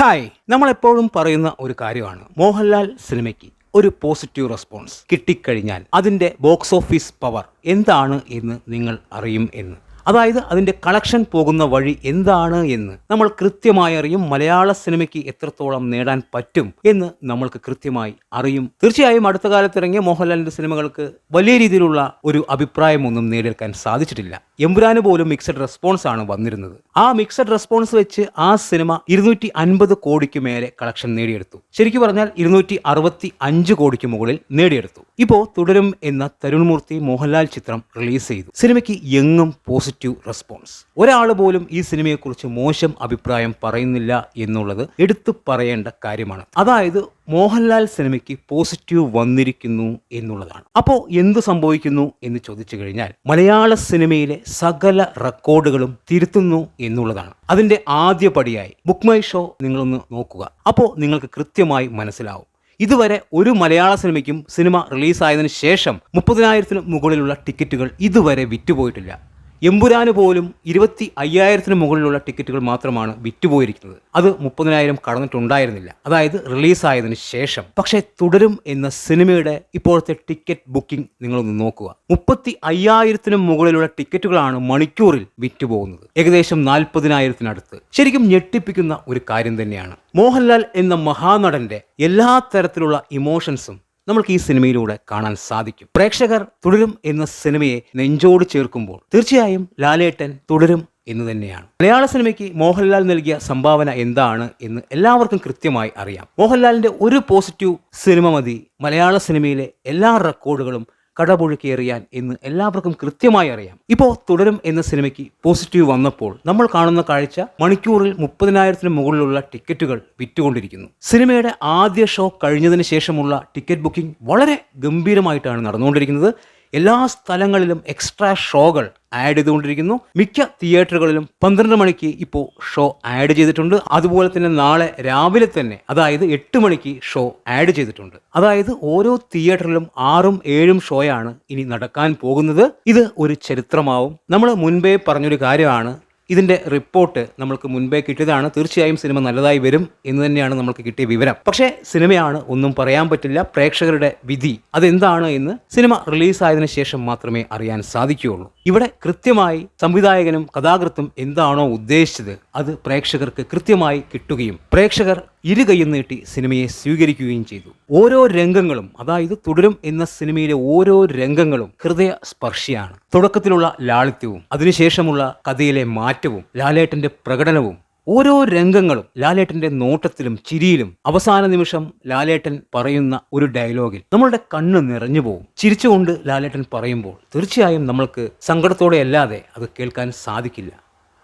Hi നമ്മളെപ്പോഴും പറയുന്ന ഒരു കാര്യമാണ്. മോഹൻലാൽ സിനിമയ്ക്ക് ഒരു പോസിറ്റീവ് റെസ്പോൺസ് കിട്ടിക്കഴിഞ്ഞാൽ അതിന്റെ ബോക്സ് ഓഫീസ് പവർ എന്താണ് എന്ന് നിങ്ങൾ അറിയും എന്ന്. അതായത് അതിന്റെ കളക്ഷൻ പോകുന്ന വഴി എന്താണ് എന്ന് നമ്മൾ കൃത്യമായി അറിയും മലയാള സിനിമയ്ക്ക് എത്രത്തോളം നേടാൻ പറ്റും എന്ന് നമ്മൾക്ക് കൃത്യമായി അറിയും. തീർച്ചയായും അടുത്ത കാലത്ത് ഇറങ്ങിയ മോഹൻലാലിന്റെ സിനിമകൾക്ക് വലിയ രീതിയിലുള്ള ഒരു അഭിപ്രായമൊന്നും നേടിയെടുക്കാൻ സാധിച്ചിട്ടില്ല. എമ്പുരാന് പോലും മിക്സഡ് റെസ്പോൺസ് ആണ് വന്നിരുന്നത്. ആ മിക്സഡ് റെസ്പോൺസ് വെച്ച് ആ സിനിമ ഇരുന്നൂറ്റി അൻപത് കോടിക്ക് മേലെ കളക്ഷൻ നേടിയെടുത്തു. ശരിക്കും പറഞ്ഞാൽ ഇരുന്നൂറ്റി അറുപത്തി അഞ്ച് കോടിക്ക് മുകളിൽ നേടിയെടുത്തു. ഇപ്പോ തുടരും എന്ന തരുൺമൂർത്തി മോഹൻലാൽ ചിത്രം റിലീസ് ചെയ്തു. സിനിമയ്ക്ക് എങ്ങും പോസിറ്റീവ് റെസ്പോൺസ് ഒരാൾ പോലും ഈ സിനിമയെക്കുറിച്ച് മോശം അഭിപ്രായം പറയുന്നില്ല എന്നുള്ളത് എടുത്തു പറയേണ്ട കാര്യമാണ്. അതായത് മോഹൻലാൽ സിനിമയ്ക്ക് പോസിറ്റീവ് വന്നിരിക്കുന്നു എന്നുള്ളതാണ്. അപ്പോൾ എന്ത് സംഭവിക്കുന്നു എന്ന് ചോദിച്ചു കഴിഞ്ഞാൽ മലയാള സിനിമയിലെ സകല റെക്കോർഡുകളും തിരുത്തുന്നു എന്നുള്ളതാണ്. അതിന്റെ ആദ്യ പടിയായി ബുക്ക് മൈ ഷോ നിങ്ങളൊന്ന് നോക്കുക. അപ്പോൾ നിങ്ങൾക്ക് കൃത്യമായി മനസ്സിലാവും. ഇതുവരെ ഒരു മലയാള സിനിമയ്ക്കും സിനിമ റിലീസായതിനു ശേഷം മുപ്പതിനായിരത്തിന് മുകളിലുള്ള ടിക്കറ്റുകൾ ഇതുവരെ വിറ്റുപോയിട്ടില്ല. എമ്പുരാന് പോലും ഇരുപത്തി അയ്യായിരത്തിന് മുകളിലുള്ള ടിക്കറ്റുകൾ മാത്രമാണ് വിറ്റുപോയിരിക്കുന്നത്. അത് മുപ്പതിനായിരം കടന്നിട്ടുണ്ടായിരുന്നില്ല. അതായത് റിലീസായതിനു ശേഷം. പക്ഷേ തുടരും എന്ന സിനിമയുടെ ഇപ്പോഴത്തെ ടിക്കറ്റ് ബുക്കിംഗ് നിങ്ങളൊന്ന് നോക്കുക. മുപ്പത്തി അയ്യായിരത്തിന് മുകളിലുള്ള ടിക്കറ്റുകളാണ് മണിക്കൂറിൽ വിറ്റുപോകുന്നത്. ഏകദേശം നാൽപ്പതിനായിരത്തിനടുത്ത്. ശരിക്കും ഞെട്ടിപ്പിക്കുന്ന ഒരു കാര്യം തന്നെയാണ്. മോഹൻലാൽ എന്ന മഹാനടന്റെ എല്ലാ തരത്തിലുള്ള ഇമോഷൻസും നമ്മൾക്ക് ഈ സിനിമയിലൂടെ കാണാൻ സാധിക്കും. പ്രേക്ഷകർ തുടരും എന്ന സിനിമയെ നെഞ്ചോട് ചേർക്കുമ്പോൾ തീർച്ചയായും ലാലേട്ടൻ തുടരും എന്ന് തന്നെയാണ്. മലയാള സിനിമയ്ക്ക് മോഹൻലാൽ നൽകിയ സംഭാവന എന്താണ് എന്ന് എല്ലാവർക്കും കൃത്യമായി അറിയാം. മോഹൻലാലിന്റെ ഒരു പോസിറ്റീവ് സിനിമ മതി. മലയാള സിനിമയിലെ എല്ലാ റെക്കോർഡുകളും കടപുഴുക്കിയെറിയാൻ എന്ന് എല്ലാവർക്കും കൃത്യമായി അറിയാം. ഇപ്പോൾ തുടരും എന്ന സിനിമയ്ക്ക് പോസിറ്റീവ് വന്നപ്പോൾ നമ്മൾ കാണുന്ന കാഴ്ച മണിക്കൂറിൽ മുപ്പതിനായിരത്തിന് മുകളിലുള്ള ടിക്കറ്റുകൾ വിറ്റുകൊണ്ടിരിക്കുന്നു. സിനിമയുടെ ആദ്യ ഷോ കഴിഞ്ഞതിന് ശേഷമുള്ള ടിക്കറ്റ് ബുക്കിംഗ് വളരെ ഗംഭീരമായിട്ടാണ് നടന്നുകൊണ്ടിരിക്കുന്നത്. എല്ലാ സ്ഥലങ്ങളിലും എക്സ്ട്രാ ഷോകൾ ആഡ് ചെയ്തുകൊണ്ടിരിക്കുന്നു. മിക്ക തിയേറ്ററുകളിലും പന്ത്രണ്ട് മണിക്ക് ഇപ്പോൾ ഷോ ആഡ് ചെയ്തിട്ടുണ്ട്. അതുപോലെ തന്നെ നാളെ രാവിലെ തന്നെ അതായത് എട്ട് മണിക്ക് ഷോ ആഡ് ചെയ്തിട്ടുണ്ട്. അതായത് ഓരോ തിയേറ്ററിലും ആറും ഏഴും ഷോയാണ് ഇനി നടക്കാൻ പോകുന്നത്. ഇത് ഒരു ചരിത്രമാവും. നമ്മൾ മുൻപേ പറഞ്ഞൊരു കാര്യമാണ്. ഇതിന്റെ റിപ്പോർട്ട് നമ്മൾക്ക് മുൻപേ കിട്ടിയതാണ്. തീർച്ചയായും സിനിമ നല്ലതായി വരും എന്ന് തന്നെയാണ് നമുക്ക് കിട്ടിയ വിവരം. പക്ഷേ സിനിമയാണ് ഒന്നും പറയാൻ പറ്റില്ല. പ്രേക്ഷകരുടെ വിധി അതെന്താണ് എന്ന് സിനിമ റിലീസായതിനു ശേഷം മാത്രമേ അറിയാൻ സാധിക്കുകയുള്ളൂ. ഇവിടെ കൃത്യമായി സംവിധായകനും കഥാകൃത്തും എന്താണോ ഉദ്ദേശിച്ചത് അത് പ്രേക്ഷകർക്ക് കൃത്യമായി കിട്ടുകയും പ്രേക്ഷകർ ഇരു കൈയും നീട്ടി സിനിമയെ സ്വീകരിക്കുകയും ചെയ്തു. ഓരോ രംഗങ്ങളും അതായത് തുടരും എന്ന സിനിമയിലെ ഓരോ രംഗങ്ങളും ഹൃദയ സ്പർശിയാണ് തുടക്കത്തിലുള്ള ലാളിത്യവും അതിനുശേഷമുള്ള കഥയിലെ മാറ്റവും ലാലേട്ടന്റെ പ്രകടനവും ഓരോ രംഗങ്ങളും ലാലേട്ടന്റെ നോട്ടത്തിലും ചിരിയിലും അവസാന നിമിഷം ലാലേട്ടൻ പറയുന്ന ഒരു ഡയലോഗിൽ നമ്മളുടെ കണ്ണ് നിറഞ്ഞു പോകും ചിരിച്ചുകൊണ്ട് ലാലേട്ടൻ പറയുമ്പോൾ തീർച്ചയായും നമ്മൾക്ക് സങ്കടത്തോടെ അല്ലാതെ അത് കേൾക്കാൻ സാധിക്കില്ല.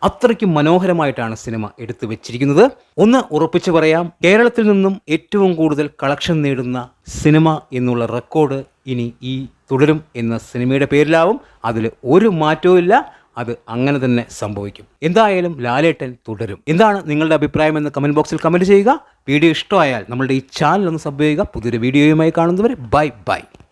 അത്രയ്ക്ക് മനോഹരമായിട്ടാണ് സിനിമ എടുത്തു വെച്ചിരിക്കുന്നത്. ഒന്ന് ഉറപ്പിച്ചു പറയാം കേരളത്തിൽ നിന്നും ഏറ്റവും കൂടുതൽ കളക്ഷൻ നേടുന്ന സിനിമ എന്നുള്ള റെക്കോർഡ് ഇനി ഈ തുടരും എന്ന സിനിമയുടെ പേരിലാവും. അതിൽ ഒരു മാറ്റവും അത് അങ്ങനെ തന്നെ സംഭവിക്കും. എന്തായാലും ലാലേട്ടൻ തുടരും. എന്താണ് നിങ്ങളുടെ അഭിപ്രായം എന്ന് കമന്റ് ബോക്സിൽ കമന്റ് ചെയ്യുക. വീഡിയോ ഇഷ്ടമായാൽ നമ്മളുടെ ഈ ചാനൽ ഒന്ന് സബ് ചെയ്യുക. പുതിയൊരു വീഡിയോയുമായി കാണുന്നവരെ ബൈ ബൈ.